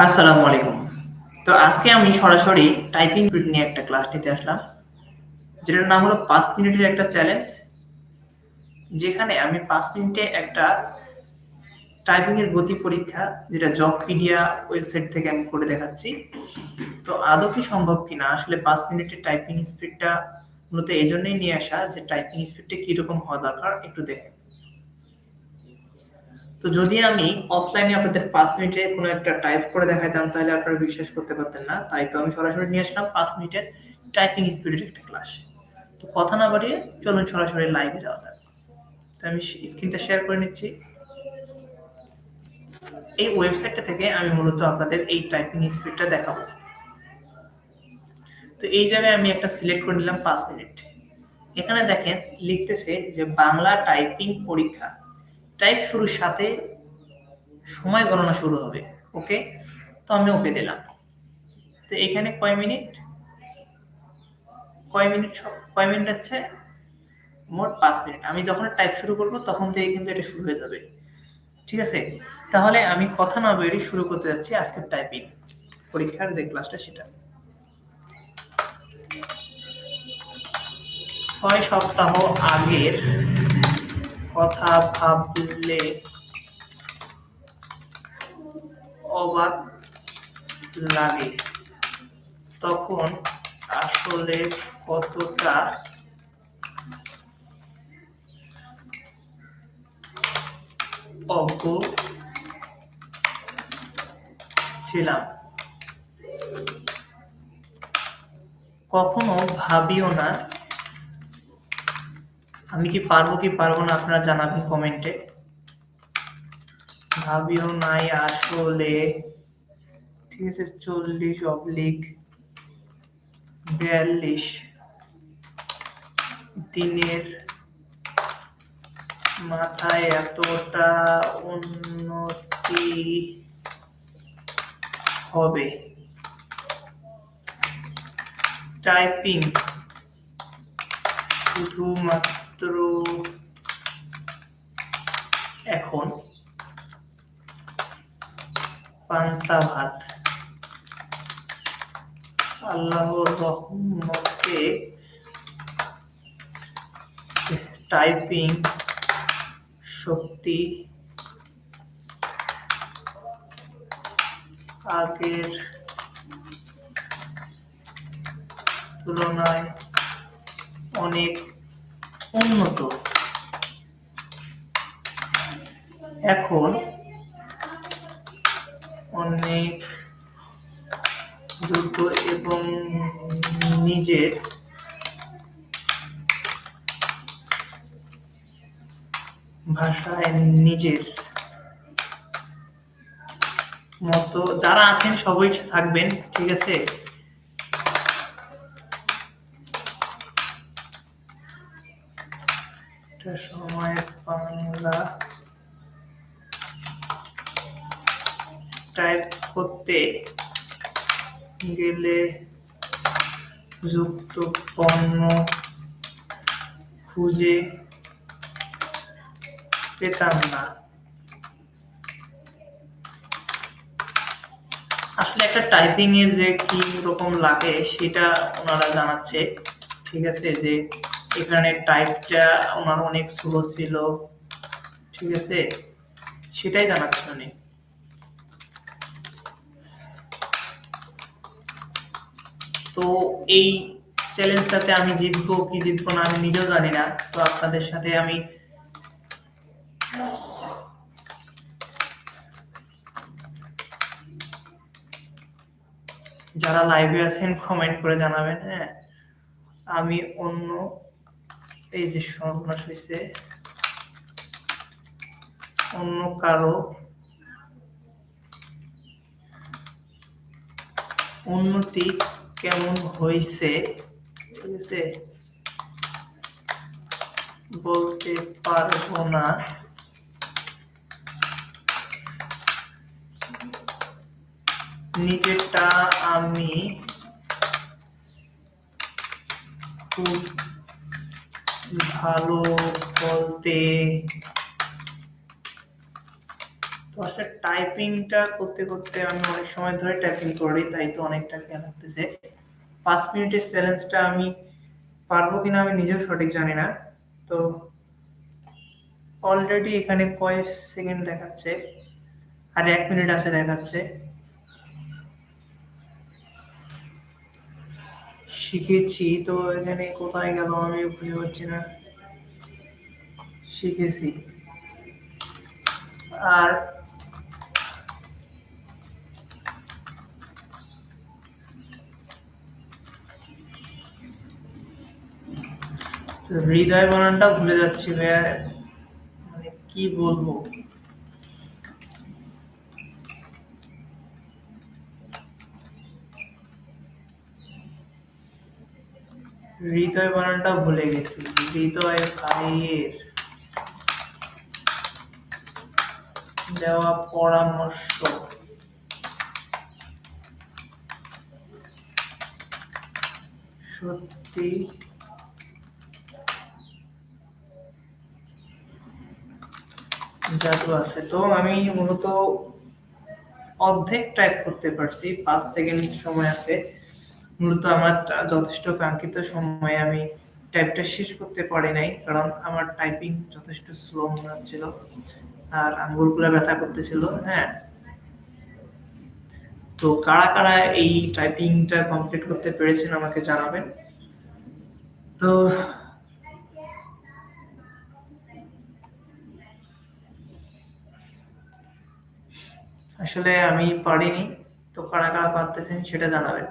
আসসালামু আলাইকুম। তো আজকে আমি সরাসরি টাইপিং স্পিড নিয়ে একটা ক্লাস নিতে আসলাম। যেটার নাম হলো ৫ মিনিটের একটা চ্যালেঞ্জ। যেখানে আমি ৫ মিনিটে একটা টাইপিং এর গতি পরীক্ষা, যেটা জবপিডিয়া ওয়েবসাইট থেকে আমি করে দেখাচ্ছি। তো আদৌ কি সম্ভব কিনা আসলে ৫ মিনিটের টাইপিং স্পিডটা মূলত এজন্যই নিয়ে আসা যে টাইপিং স্পিডটা কীরকম হওয়া দরকার, একটু দেখেন। তো যদি আমি অফলাইনে আপনাদের পাঁচ মিনিটে কোনো একটা টাইপ করে দেখাইতাম, তাহলে আপনারা বিশ্বাস করতে পারতেন না। তাই তো আমি সরাসরি নিয়ে আসলাম পাঁচ মিনিটের টাইপিং স্পিডের একটা ক্লাস। তো কথা না বাড়িয়ে চলুন সরাসরি লাইভে যাওয়া যাক। তো আমি স্ক্রিনটা শেয়ার করে নিচ্ছি। এই ওয়েবসাইটটা থেকে আমি মূলত আপনাদের এই টাইপিং স্পিডটা দেখাবো। তো এই জায়গায় আমি একটা সিলেক্ট করে নিলাম পাঁচ মিনিট। এখানে দেখেন লিখতেছে যে বাংলা টাইপিং পরীক্ষা। টাইপ শুরুর সাথে সময় গণনা শুরু হবে। ওকে? তো আমি ওকে দিলাম। তো এখানে কয় মিনিট? কয় মিনিট কয় মিনিট হচ্ছে? মোট ৫ মিনিট। আমি যখন টাইপ শুরু করব, তখন থেকে কিন্তু এটা শুরু হয়ে যাবে। ঠিক আছে? তাহলে আমি কথা না বাড়িয়ে শুরু করতে যাচ্ছি আজকের টাইপিং পরীক্ষার যে ক্লাসটা সেটা। ছয় সপ্তাহ আগের কথা ভাবলে অবাক লাগে। তখন আসলে কতটা অজ্ঞ ছিলাম। কখনো ভাবিও না আমি কি পারব কি পারব না আপনারা জানাবেন কমেন্টে। ভাবিও নাই আসলে ঠিক আছে ৪০ অবলিক ৪২ দিনের মাথায় এতটা উন্নতি হবে। টাইপিং শুধুমাত্র এখন পান্তা ভাত। আল্লাহর রহমতে টাইপিং শক্তি আগের তুলনায় অনেক উন্নত। এখন অনেক দ্রুত এবং নিজের ভাষায় নিজের মতো যারা আছেন সবাই থাকবেন। ঠিক আছে? একটা সময় বাংলা টাইপ করতে গেলে যুক্ত পণ্য খুঁজে পেতাম না। আসলে একটা টাইপিং এর যে কি রকম লাগে সেটা ওনারা জানাচ্ছে। ঠিক আছে? যে এখানে টাইপটা ওনার অনেক স্লো ছিল। ঠিক আছে? সেটাই জানাচ্ছেন উনি। তো এই চ্যালেঞ্জটাতে আমি জিতবো কি জিতবো না আমি নিজেও জানি না। তো আপনাদের সাথে আমি যারা লাইভে আছেন কমেন্ট করে জানাবেন, হ্যাঁ? আমি অন্য এই যে সর্বনাশ হইছে। অন্য কারও উন্নতি কেমন হইছে, ঠিক আছে? বলতে পারব না। নিজেরটা আমি খুব ভালো বলতে। তো আসলে টাইপিংটা করতে করতে আমি অনেক সময় ধরে টাইপিং করি, তাই তো অনেকটা খেয়াল লাগতেছে পাঁচ মিনিটের চ্যালেঞ্জটা আমি পারব কিনা আমি নিজেও সঠিক জানি না। তো অলরেডি এখানে কয়েক সেকেন্ড দেখাচ্ছে, আর এক মিনিট আছে দেখাচ্ছে। শিখেছি, তো এখানে কোথায় গেল আমি খুঁজে পাচ্ছি না। শিখেছি। আর হৃদয় বানানটা ভুলে যাচ্ছি ভাইয়া। মানে কি বলব? হৃদয় বানানটা ভুলে গেছি। হৃদয় ভাইয়ের দেওয়া পরামর্শ। সত্যি? জাদু আছে। তো আমি মূলত অর্ধেক টাইপ করতে পারছি। পাঁচ সেকেন্ড সময় আছে। মূলত আমার যথেষ্ট কাঙ্ক্ষিত সময়ে আমি টাইপটা শেষ করতে পারি নাই, কারণ আমার টাইপিং যথেষ্ট স্লো মনে হচ্ছিল আর আঙ্গুলগুলো ব্যথা করতেছিল হ্যাঁ। তো কারা কারা এই টাইপিংটা কমপ্লিট করতে পেরেছেন আমাকে জানাবেন। তো আসলে আমি পারিনি, তো কারা কারা পারতেছেন সেটা জানাবেন।